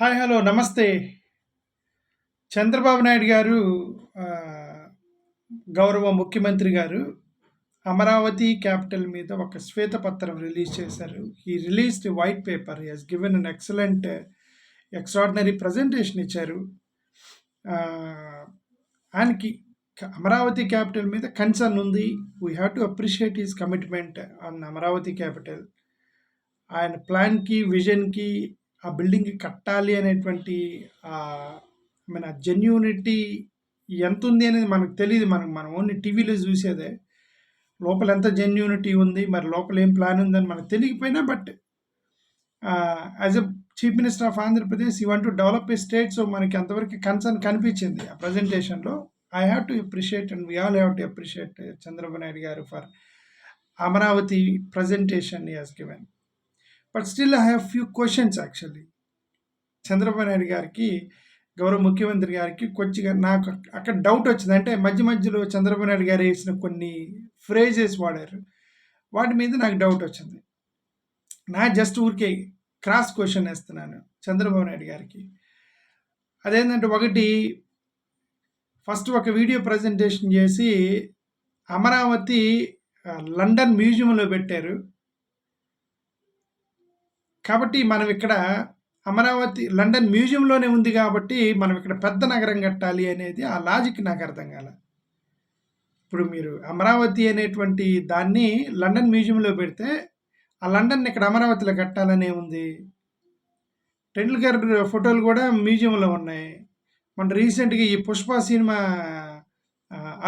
Hi hello నమస్తే. చంద్రబాబు నాయుడు గారు గౌరవ ముఖ్యమంత్రి గారు అమరావతి క్యాపిటల్ మీద ఒక శ్వేతపత్రం రిలీజ్ చేశారు. ఈ released white paper he's given an excellent extraordinary presentation ఇచ్చారు. ఆయనకి అమరావతి క్యాపిటల్ మీద కన్సర్న్ ఉంది. We have to appreciate his commitment on Amaravati capital. ఆయన ప్లాన్కి విజన్కి ఆ బిల్డింగ్ కట్టాలి అనేటువంటి మన జెన్యూనిటీ ఎంత ఉంది అనేది మనకు తెలియదు మనకు మనం ఓన్లీ టీవీలో చూసేదే. లోపల ఎంత జెన్యూనిటీ ఉంది మరి లోపల ఏం ప్లాన్ ఉందని మనకు తెలియకపోయినా but as a chief minister of Andhra Pradesh you want to develop a state so మనకి అంతవరకు కన్సర్న్ కనిపించింది ఆ ప్రజెంటేషన్లో I have to appreciate and we all have to appreciate Chandrababu Naidu garu for Amaravati presentation as given but still I have few questions actually Chandrababu Naidu గారికి గౌరవ ముఖ్యమంత్రి గారికి కొద్దిగా నాకు అక్కడ డౌట్ వచ్చింది. అంటే మధ్య మధ్యలో చంద్రబాబు నాయుడు గారు వేసిన కొన్ని ఫ్రేజెస్ వాడారు. వాటి మీద నాకు డౌట్ వచ్చింది. నా జస్ట్ ఊరికే క్రాస్ క్వశ్చన్ వేస్తున్నాను చంద్రబాబు నాయుడు గారికి. అదేంటంటే ఒకటి ఫస్ట్ ఒక వీడియో ప్రజెంటేషన్ చేసి అమరావతి లండన్ మ్యూజియంలో పెట్టారు. కాబట్టి మనం ఇక్కడ అమరావతి లండన్ మ్యూజియంలోనే ఉంది కాబట్టి మనం ఇక్కడ పెద్ద నగరం కట్టాలి అనేది ఆ లాజిక్ నాకు అర్థం కాల. ఇప్పుడు మీరు అమరావతి అనేటువంటి దాన్ని లండన్ మ్యూజియంలో పెడితే ఆ లండన్ ఇక్కడ అమరావతిలో కట్టాలనే ఉంది. టెండూల్కర్ ఫోటోలు కూడా మ్యూజియంలో ఉన్నాయి. మన రీసెంట్గా ఈ పుష్ప సినిమా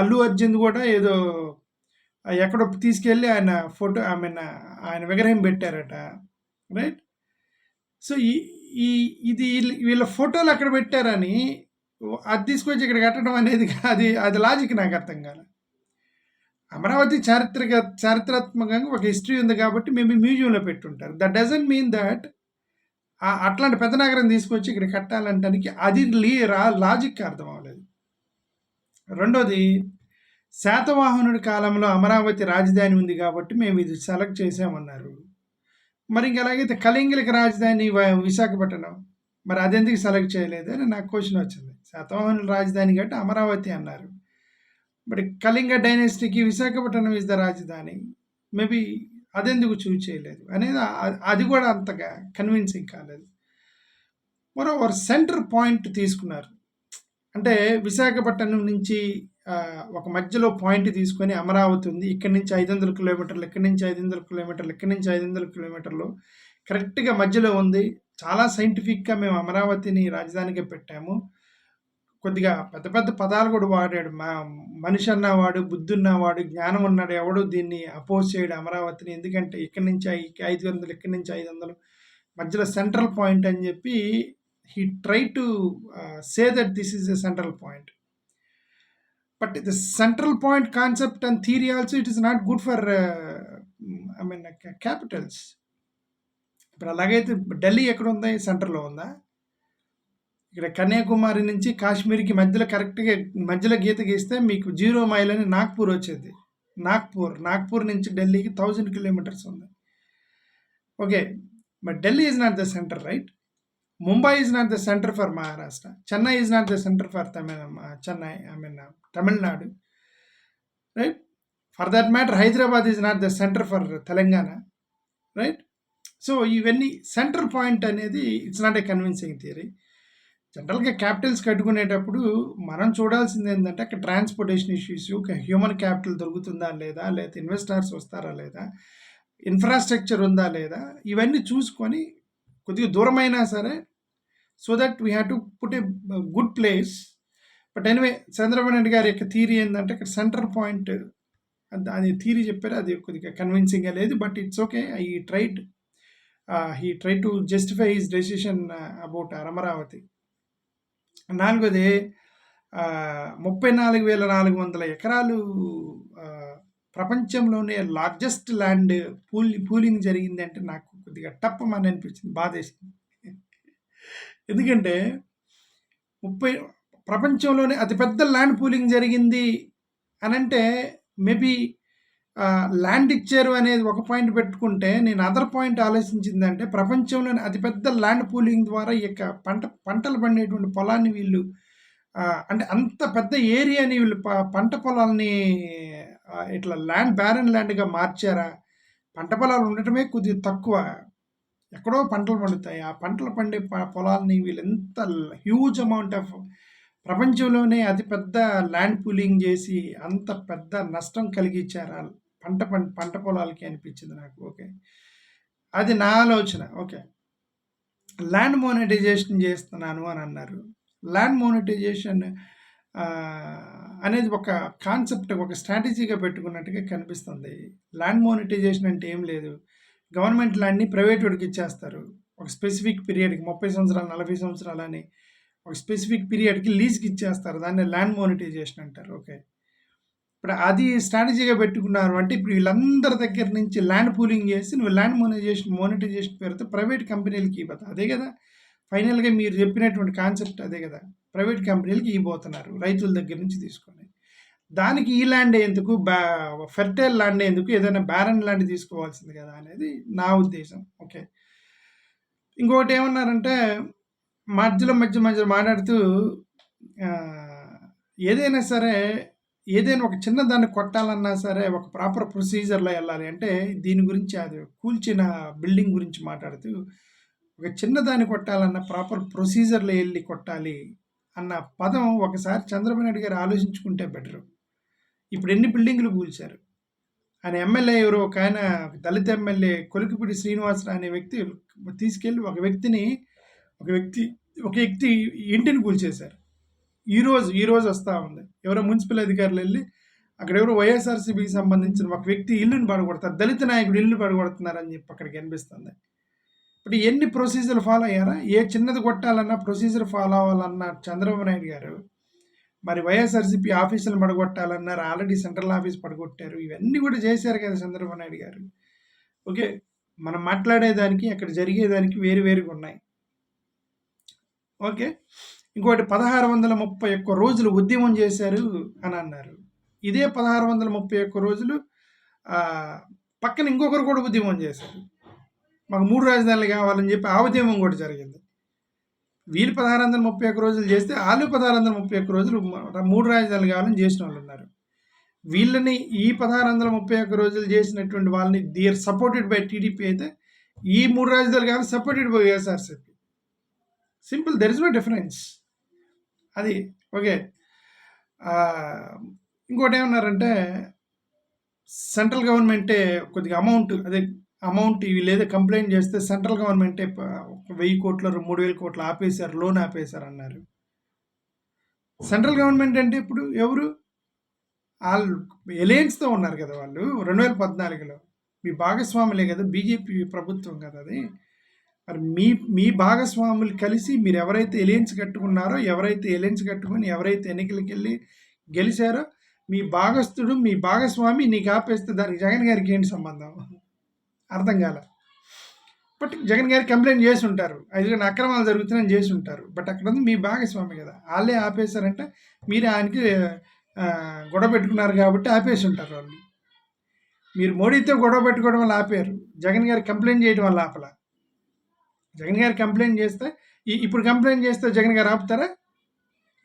అల్లు అర్జున్ కూడా ఏదో ఎక్కడో తీసుకెళ్ళి ఆయన ఫోటో ఐ మీన్ ఆయన విగ్రహం పెట్టారట. రైట్? సో ఈ ఈ ఇది వీళ్ళ- వీళ్ళ ఫోటోలు అక్కడ పెట్టారని అది తీసుకొచ్చి ఇక్కడ కట్టడం అనేది అది అది లాజిక్ నాకు అర్థం కాల. అమరావతి చారిత్రక చారిత్రాత్మకంగా ఒక హిస్టరీ ఉంది కాబట్టి మేము మ్యూజియంలో పెట్టుంటారు. దట్ డజంట్ మీన్ దట్ అట్లాంటి పెద్ద నగరం తీసుకొచ్చి ఇక్కడ కట్టాలంటానికి అది లీ రా లాజిక్ అర్థం అవ్వలేదు. రెండోది శాతవాహనుడి కాలంలో అమరావతి రాజధాని ఉంది కాబట్టి మేము ఇది సెలెక్ట్ చేసామన్నారు మరి ఇంక అలాగైతే కళింగులకు రాజధాని విశాఖపట్నం మరి అదెందుకు సెలెక్ట్ చేయలేదు అని నాకు క్వశ్చన్ వచ్చింది. శాతవాహనుల రాజధాని కాబట్టి అమరావతి అన్నారు. మరి కళింగ డైనెస్టీకి విశాఖపట్నం ఇస్ ద రాజధాని. మేబీ అదెందుకు చూజ్ చేయలేదు అనేది అది కూడా అంతగా కన్విన్సింగ్ కాలేదు. మరో సెంటర్ పాయింట్ తీసుకున్నారు. అంటే విశాఖపట్నం నుంచి ఒక మధ్యలో పాయింట్ తీసుకొని అమరావతి ఉంది. ఇక్కడి నుంచి ఐదు వందల కిలోమీటర్లు ఇక్కడి నుంచి ఐదు వందల కిలోమీటర్లు ఇక్కడి నుంచి ఐదు వందల కిలోమీటర్లు కరెక్ట్గా మధ్యలో ఉంది. చాలా సైంటిఫిక్గా మేము అమరావతిని రాజధానిగా పెట్టాము. కొద్దిగా పెద్ద పెద్ద పదాలు కూడా వాడాడు. మా మనిషి అన్నవాడు బుద్ధి ఉన్నవాడు జ్ఞానం ఉన్నాడు ఎవడు దీన్ని అపోజ్ చేయడు అమరావతిని. ఎందుకంటే ఇక్కడి నుంచి ఐదు వందలు ఇక్కడి నుంచి ఐదు వందలు మధ్యలో సెంట్రల్ పాయింట్ అని చెప్పి he try to say that this is a central point. But the central point concept and theory also it is not good for I mean capitals ఇప్పుడు అలాగైతే ఢిల్లీ ఎక్కడ ఉందా? సెంటర్లో ఉందా? ఇక్కడ కన్యాకుమారి నుంచి కాశ్మీర్కి మధ్యలో కరెక్ట్గా మధ్యలో గీత గీస్తే మీకు జీరో మైల్ అని నాగ్పూర్ వచ్చేది. నాగ్పూర్ నాగ్పూర్ నుంచి ఢిల్లీకి థౌజండ్ కిలోమీటర్స్ ఉంది. Okay. But Delhi is not the centre right Mumbai is not the centre for Maharashtra Chennai is not the centre for Tamil Chennai I mean Tamil Nadu right for that matter Hyderabad is not the centre for Telangana right so ఇవన్నీ centre point అనేది it's not a convincing theory జనరల్గా capitals కట్టుకునేటప్పుడు మనం చూడాల్సింది ఏంటంటే అక్కడ transportation issues human capital దొరుకుతుందా లేదా లేదా ఇన్వెస్టర్స్ వస్తారా లేదా ఇన్ఫ్రాస్ట్రక్చర్ ఉందా లేదా ఇవన్నీ చూసుకొని కొద్దిగా దూరమైనా సరే so that we have to put a good place but anyway Chandrababu Naidu గారి యొక్క థీరీ ఏంటంటే ఇక్కడ సెంటర్ పాయింట్ అది థీరీ చెప్పారు. అది కొద్దిగా కన్విన్సింగ్గా లేదు but it's okay I tried he try to justify his decision about Amaravati నాలుగోది uh, ముప్పై నాలుగు వేల నాలుగు వందల ఎకరాలు uh, ప్రపంచంలోనే లార్జెస్ట్ ల్యాండ్ పూల్ పూలింగ్ జరిగింది అంటే నాకు కొద్దిగా టప్పమని అనిపించింది బాధేసింది. ఎందుకంటే ముప్పై ప్రపంచంలోనే అతిపెద్ద ల్యాండ్ పూలింగ్ జరిగింది అని అంటే మేబీ ల్యాండ్ ఇచ్చారు అనేది ఒక పాయింట్ పెట్టుకుంటే, నేను అదర్ పాయింట్ ఆలోచించిందంటే, ప్రపంచంలోని అతిపెద్ద ల్యాండ్ పూలింగ్ ద్వారా ఈ యొక్క పంట పంటలు పండేటువంటి పొలాన్ని వీళ్ళు అంటే అంత పెద్ద ఏరియాని వీళ్ళు ప పంట పొలాల్ని ఇట్లా ల్యాండ్ బ్యారన్ ల్యాండ్‌గా మార్చారా? పంట పొలాలు ఉండటమే కొద్దిగా తక్కువ. ఎక్కడో పంటలు పండుతాయి. ఆ పంటలు పండే పొలాలని వీళ్ళు ఎంత హ్యూజ్ అమౌంట్ ఆఫ్ ప్రపంచంలోనే అతిపెద్ద ల్యాండ్ పూలింగ్ చేసి అంత పెద్ద నష్టం కలిగించారా పంట పం పంట పొలాలకి అనిపించింది నాకు. ఓకే. అది నా ఆలోచన. ఓకే. ల్యాండ్ మోనిటైజేషన్ చేస్తున్నాను అని అన్నారు. ల్యాండ్ మోనిటైజేషన్ అనేది ఒక కాన్సెప్ట్, ఒక స్ట్రాటజీగా పెట్టుకున్నట్టుగా కనిపిస్తుంది. ల్యాండ్ మోనిటైజేషన్ అంటే ఏం లేదు. గవర్నమెంట్ ల్యాండ్‌ని ప్రైవేట్ వాడికి ఇచ్చేస్తారు. ఒక స్పెసిఫిక్ పీరియడ్‌కి 30 సంవత్సరాలు, 40 సంవత్సరాలని ఒక స్పెసిఫిక్ పీరియడ్‌కి లీజ్‌కి ఇచ్చేస్తారు. దాన్ని ల్యాండ్ మోనిటైజేషన్ అంటారు. ఓకే. ఇప్పుడు అది స్ట్రాటజీగా పెట్టుకున్నారు అంటే, ఇప్పుడు వీళ్ళందరి దగ్గర నుంచి ల్యాండ్ పూలింగ్ చేసి నువ్వు ల్యాండ్ మోనిటైజేషన్ మోనిటైజేషన్ పేరుతో ప్రైవేట్ కంపెనీలకి ఇవ్వదు. అదే కదా ఫైనల్‌గా మీరు చెప్పినటువంటి కాన్సెప్ట్ అదే కదా ప్రైవేట్ కంపెనీలకి ఇవ్వబోతున్నారు రైతుల దగ్గర నుంచి తీసుకొని. దానికి ఈ ల్యాండ్ ఎందుకు? బ్యా ఫెర్టైల్ ల్యాండ్ ఎందుకు? ఏదైనా బ్యారన్ ల్యాండ్ తీసుకోవాల్సింది కదా అనేది నా ఉద్దేశం. ఓకే. ఇంకొకటి ఏమన్నారంటే, మధ్యలో మధ్య మధ్యలో మాట్లాడుతూ ఏదైనా సరే, ఏదైనా ఒక చిన్న దాన్ని కొట్టాలన్నా సరే, ఒక ప్రాపర్ ప్రొసీజర్‌లో వెళ్ళాలి అంటే దీని గురించి అది కూల్చిన బిల్డింగ్ గురించి మాట్లాడుతూ, ఒక చిన్నదాన్ని కొట్టాలన్నా ప్రాపర్ ప్రొసీజర్‌లో వెళ్ళి కొట్టాలి అన్న పదం ఒకసారి చంద్రబాబు నాయుడు గారు ఆలోచించుకుంటే బెటరు. ఇప్పుడు ఎన్ని బిల్డింగ్లు కూల్చారు. ఆయన ఎమ్మెల్యే ఎవరో ఒక ఆయన దళిత ఎమ్మెల్యే కొలికిపిడి శ్రీనివాసరావు అనే వ్యక్తి తీసుకెళ్ళి ఒక వ్యక్తిని ఒక వ్యక్తి ఒక వ్యక్తి ఇంటిని కూల్చేశారు. ఈరోజు, ఈరోజు వస్తూ ఉంది. ఎవరో మున్సిపల్ అధికారులు వెళ్ళి అక్కడ ఎవరో వైఎస్ఆర్సీబీకి సంబంధించిన ఒక వ్యక్తి ఇల్లుని పడగొడతారు. దళిత నాయకుడు ఇల్లు పడగొడుతున్నారని చెప్పి అక్కడ కనిపిస్తుంది. ఇప్పుడు ఎన్ని ప్రొసీజర్‌లు ఫాలో అయ్యారా? ఏ చిన్నది కొట్టాలన్నా ప్రొసీజర్ ఫాలో అవ్వాలన్న చంద్రబాబు నాయుడు గారు, మరి వైఎస్ఆర్‌సీపీ ఆఫీసులు పడగొట్టాలన్నారు. ఆల్రెడీ సెంట్రల్ ఆఫీస్ పడగొట్టారు. ఇవన్నీ కూడా చేశారు కదా చంద్రబాబు నాయుడు గారు. ఓకే. మనం మాట్లాడేదానికి, అక్కడ జరిగేదానికి వేరు వేరుగా ఉన్నాయి. ఓకే. ఇంకోటి 1631 రోజులు ఉద్యమం చేశారు అని అన్నారు. ఇదే 1631 రోజులు పక్కన ఇంకొకరు కూడా ఉద్యమం చేశారు. మాకు మూడు రాజధానులు కావాలని చెప్పి ఆ ఉద్యమం కూడా జరిగింది. వీళ్ళు 1631 రోజులు చేస్తే, ఆళ్ళు 1631 రోజులు మూడు రాజధానులు కావాలని ఉన్నారు వీళ్ళని ఈ 1631 రోజులు చేసినటువంటి వాళ్ళని దే సపోర్టెడ్ బై టీడీపీ అయితే, ఈ మూడు రాజధానులు కానీ supported by YSRCP. Simple there is no difference. అది. ఓకే. ఇంకోటి ఏమన్నారంటే సెంట్రల్ గవర్నమెంటే కొద్దిగా అమౌంట్ అదే అమౌంట్ ఇవి లేదా కంప్లైంట్ చేస్తే సెంట్రల్ గవర్నమెంటే ప 1000,00,00,000 3000,00,00,000 ఆపేశారు. లోన్ ఆపేశారన్నారు. సెంట్రల్ గవర్నమెంట్ అంటే ఇప్పుడు ఎవరు? వాళ్ళు ఎలయన్స్‌తో ఉన్నారు కదా వాళ్ళు 2014లో. మీ భాగస్వాములే కదా! బీజేపీ ప్రభుత్వం కదా అది. మరి మీ మీ భాగస్వాములు కలిసి మీరు ఎవరైతే ఎలయన్స్ కట్టుకున్నారో, ఎవరైతే ఎలయన్స్ కట్టుకొని, ఎవరైతే ఎన్నికలకెళ్ళి గెలిచారో, మీ భాగస్థుడు, మీ భాగస్వామి నీకు ఆపేస్తే దానికి జగన్ గారికి ఏంటి సంబంధం? అర్థం కాల బట్ జగన్ గారి కంప్లైంట్ చేసి ఉంటారు ఇదిగోండి అక్రమాలు జరుగుతున్నాయని చేసి ఉంటారు బట్ అక్కడుంది మీ భాగస్వామి కదా! వాళ్ళే ఆపేశారంటే, మీరే ఆయనకి గొడవ పెట్టుకున్నారు కాబట్టి ఆపేసుంటారు వాళ్ళు. మీరు మోడీతో గొడవ పెట్టుకోవడం వల్ల ఆపారు. జగన్ గారు కంప్లైంట్ చేయడం వల్ల ఆపల. జగన్ గారు కంప్లైంట్ చేస్తే ఇప్పుడు కంప్లైంట్ చేస్తే జగన్ గారు ఆపుతారా?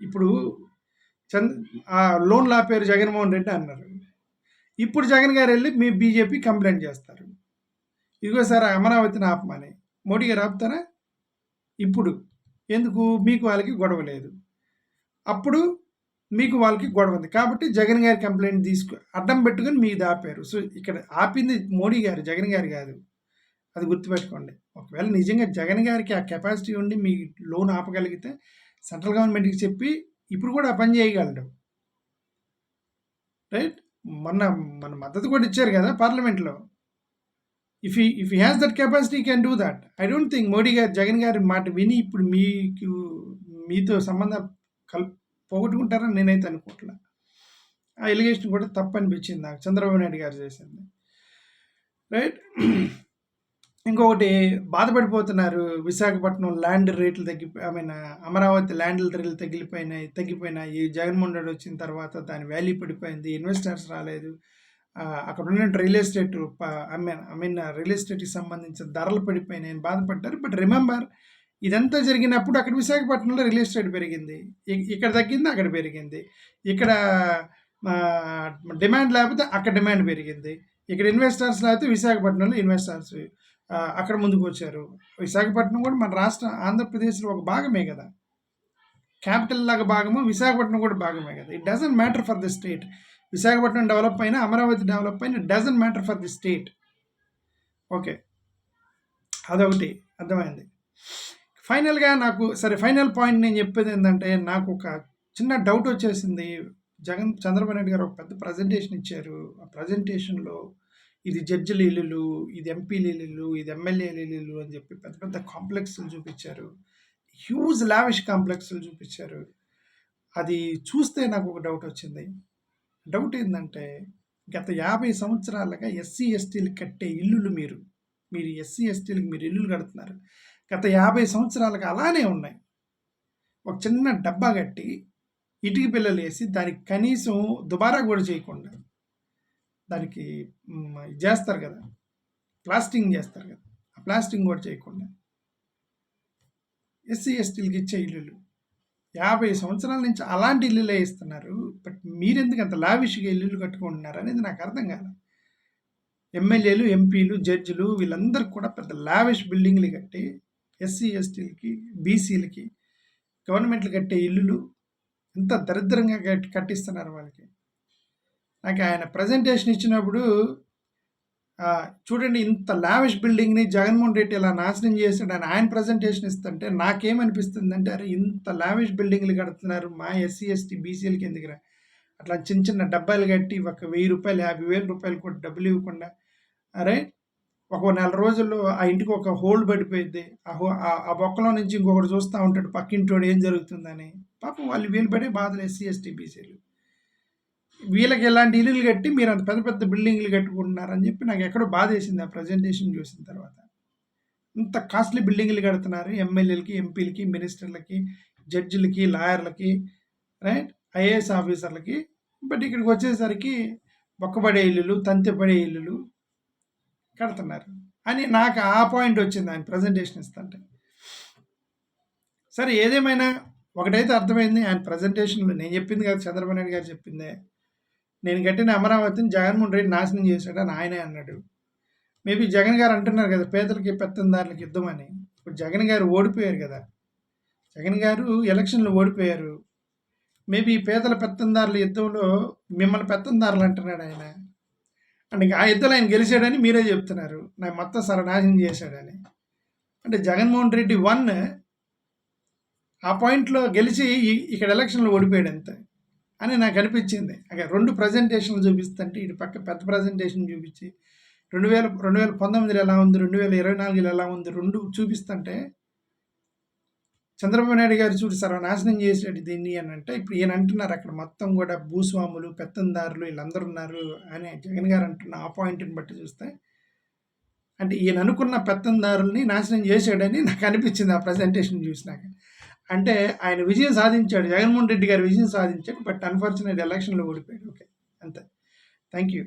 ఇప్పుడు చంద్ ఆ లోన్‌లు ఆపారు జగన్మోహన్ రెడ్డి అన్నారు. ఇప్పుడు జగన్ గారు వెళ్ళి మీ బీజేపీ కంప్లైంట్ చేస్తారు. ఇదిగో సార్ అమరావతిని ఆపమని. మోడీ గారు ఆపుతారా? ఇప్పుడు. ఎందుకు? మీకు వాళ్ళకి గొడవ లేదు. అప్పుడు మీకు వాళ్ళకి గొడవ ఉంది. కాబట్టి జగన్ గారి కంప్లైంట్ తీసుకు అడ్డం పెట్టుకొని మీది ఆపారు. సో, ఇక్కడ ఆపింది మోడీ గారు, జగన్ గారు కాదు. అది గుర్తుపెట్టుకోండి. ఒకవేళ నిజంగా జగన్ గారికి ఆ కెపాసిటీ ఉండి మీ లోన్ ఆపగలిగితే సెంట్రల్ గవర్నమెంట్‌కి చెప్పి ఇప్పుడు కూడా ఆ పని చేయగలడు. రైట్? మొన్న మన మద్దతు కూడా ఇచ్చారు కదా! పార్లమెంట్‌లో. If he if has that capacity can do that. I don't think Modi garu, Jagan గారి మాట విని ఇప్పుడు మీకు మీతో సంబంధం కల్ పోగొట్టుకుంటారని నేనైతే అనుకోవట్ల. ఆ ఎలిగేషన్ కూడా తప్పనిపించింది నాకు చంద్రబాబు నాయుడు గారు చేసింది. రైట్? ఇంకొకటి బాధపడిపోతున్నారు. విశాఖపట్నం ల్యాండ్ రేట్లు తగ్గి ఐ మీన్ అమరావతి ల్యాండ్ రేట్లు తగిలిపోయినాయి తగ్గిపోయినాయి. జగన్మోహన్ రెడ్డి వచ్చిన తర్వాత దాని వాల్యూ పడిపోయింది. ఇన్వెస్టర్స్ రాలేదు. అక్కడ ఉన్న real estate I mean I mean real ఎస్టేట్‌కి సంబంధించిన ధరలు పడిపోయినాయని బాధపడ్డారు. బట్ రిమెంబర్ ఇదంతా జరిగినప్పుడు అక్కడ విశాఖపట్నంలో రియల్ ఎస్టేట్ పెరిగింది. ఇక్కడ తగ్గింది, అక్కడ పెరిగింది. ఇక్కడ డిమాండ్ లేకపోతే అక్కడ డిమాండ్ పెరిగింది. ఇక్కడ ఇన్వెస్టర్స్ లేకపోతే విశాఖపట్నంలో ఇన్వెస్టర్స్ అక్కడ ముందుకు వచ్చారు విశాఖపట్నం కూడా మన రాష్ట్ర ఆంధ్రప్రదేశ్‌లో ఒక భాగమే కదా క్యాపిటల్ లాగా భాగము, విశాఖపట్నం కూడా భాగమే కదా it doesn't matter for the state. Visakhapatnam develop అయినా, అమరావతి డెవలప్ అయినా doesn't matter for the state. Okay. అదొకటి అర్థమైంది. ఫైనల్‌గా నాకు సరే ఫైనల్ పాయింట్ నేను చెప్పేది ఏంటంటే నాకు ఒక చిన్న డౌట్ వచ్చేసింది. జగన్ చంద్రబాబు నాయుడు గారు ఒక పెద్ద ప్రజెంటేషన్ ఇచ్చారు. ఆ ప్రజెంటేషన్‌లో ఇది జడ్జిల ఇల్లులు, ఇది ఎంపీల ఇల్లులు, ఇది ఎమ్మెల్యేల ఇల్లులు అని చెప్పి పెద్ద పెద్ద కాంప్లెక్స్‌లు చూపించారు హ్యూజ్ లావిష్ కాంప్లెక్స్‌లు చూపించారు అది చూస్తే నాకు ఒక డౌట్ వచ్చింది. డౌట్ ఏంటంటే గత 50 సంవత్సరాలుగా ఎస్సీ, ఎస్టీలు కట్టే ఇల్లులు మీరు. మీరు ఎస్సీ, ఎస్టీలకి మీరు ఇల్లులు కడుతున్నారు. గత 50 సంవత్సరాలుగా అలానే ఉన్నాయి. ఒక చిన్న డబ్బా కట్టి, ఇటుక పిల్లలు వేసి దానికి కనీసం దుబారా కూడా చేయకుండా దానికి ఇది చేస్తారు కదా ప్లాస్టింగ్ చేస్తారు కదా ఆ ప్లాస్టింగ్ కూడా చేయకుండా ఎస్సీ, ఎస్టీలకి ఇచ్చే ఇల్లులు. 50 సంవత్సరాల నుంచి అలాంటి ఇల్లులే ఇస్తున్నారు. బట్ మీరెందుకు అంత లావిష్‌గా ఇల్లులు కట్టుకుంటున్నారు అనేది నాకు అర్థం కాదు ఎమ్మెల్యేలు, ఎంపీలు, జడ్జిలు వీళ్ళందరూ కూడా పెద్ద లావిష్ బిల్డింగ్‌లు కట్టి ఎస్సీ, ఎస్టీలకి, బీసీలకి గవర్నమెంట్‌లు కట్టే ఇల్లులు ఎంత దరిద్రంగా కట్టి కట్టిస్తున్నారు వాళ్ళకి. నాకు ఆయన ప్రజెంటేషన్ ఇచ్చినప్పుడు చూడండి ఇంత లావిష్ బిల్డింగ్‌ని జగన్మోహన్ రెడ్డి ఇలా నాశనం చేసాడని ఆయన ప్రజెంటేషన్ ఇస్తుంటే నాకేమనిపిస్తుందంటే, అరే! ఇంత లావిష్ బిల్డింగ్‌లు కడుతున్నారు. మా ఎస్సీ, ఎస్టీ, బీసీలకి ఎందుకురా? అట్లా చిన్న చిన్న డబ్బాలు కట్టి ఒక వెయ్యి రూపాయలు యాభై వేల రూపాయలు కూడా డబ్బులు ఇవ్వకుండా, అరే! ఒక నెల రోజుల్లో ఆ ఇంటికి ఒక హోల్డ్ పడిపోయింది ఆ హో ఆ బొక్కలో నుంచి ఇంకొకటి చూస్తూ ఉంటాడు పక్కింటోడు ఏం జరుగుతుందని. పాపం వాళ్ళు వీలు పడే బాధలు ఎస్సీ, ఎస్టీ, బీసీలు. వీళ్ళకి ఇలాంటి ఇల్లులు కట్టి మీరు అంత పెద్ద పెద్ద బిల్డింగ్‌లు కట్టుకుంటున్నారని చెప్పి నాకు ఎక్కడో బాధేసింది ఆ ప్రజెంటేషన్ చూసిన తర్వాత. ఇంత కాస్ట్‌లీ బిల్డింగ్‌లు కడుతున్నారు. ఎమ్మెల్యేలకి, ఎంపీలకి, మినిస్టర్‌లకి, జడ్జిలకి, లాయర్‌లకి రైట్? ఐఏఎస్ ఆఫీసర్‌లకి. బట్ ఇక్కడికి వచ్చేసరికి బొక్కబడే ఇల్లులు, తంతెపడే ఇల్లులు కడుతున్నారు. అని నాకు ఆ పాయింట్ వచ్చింది ఆయన ప్రజెంటేషన్ ఇస్తుంటే. సరే ఏదేమైనా ఒకటైతే అర్థమైంది ఆయన ప్రజెంటేషన్‌లో నేను చెప్పింది కాదు చంద్రబాబు నాయుడు గారు చెప్పిందే. నేను కట్టిన అమరావతిని జగన్మోహన్ రెడ్డి నాశనం చేశాడని ఆయనే అన్నాడు. మేబీ జగన్ గారు అంటున్నారు కదా! పేదలకి, పెత్తందారులకి యుద్ధమని. ఇప్పుడు జగన్ గారు ఓడిపోయారు కదా! జగన్ గారు ఎలక్షన్‌లో ఓడిపోయారు. మేబీ పేదల పెత్తందారుల యుద్ధంలో మిమ్మల్ని పెత్తందారులు అంటున్నాడు ఆయన. అంటే ఆ యుద్ధంలో ఆయన గెలిచాడని మీరే చెప్తున్నారు. నా మొత్తం సరనాశనం చేశాడని. అంటే జగన్మోహన్ రెడ్డి వన్ ఆ పాయింట్‌లో గెలిచి ఇక్కడ ఎలక్షన్‌లో ఓడిపోయాడు అంతే. అని నాకు అనిపించింది. అక్కడ 2 ప్రజెంటేషన్‌లు చూపిస్తుంటే ఇటు పక్క పెద్ద ప్రజెంటేషన్ చూపించి 2000 2019లో ఎలా ఉంది, 2024లో ఎలా ఉంది రెండు చూపిస్తుంటే చంద్రబాబు నాయుడు గారు చూడు సర్వనాశనం చేసాడు దీన్ని అని అంటే ఇప్పుడు ఈయన అంటున్నారు అక్కడ మొత్తం కూడా భూస్వాములు, పెత్తందారులు వీళ్ళందరూ ఉన్నారు అని జగన్ గారు అంటున్న ఆ పాయింట్‌ని బట్టి చూస్తే అంటే ఈయన అనుకున్న పెత్తందారుల్ని నాశనం చేశాడని నాకు అనిపించింది ఆ ప్రజెంటేషన్ చూసినాక. అంటే ఆయన విజయం సాధించాడు. జగన్మోహన్ రెడ్డి గారు విజయం సాధించాడు. బట్ అన్‌ఫార్చునేట్ ఎలక్షన్‌లో ఓడిపోయాడు. ఓకే. అంతే. Thank you.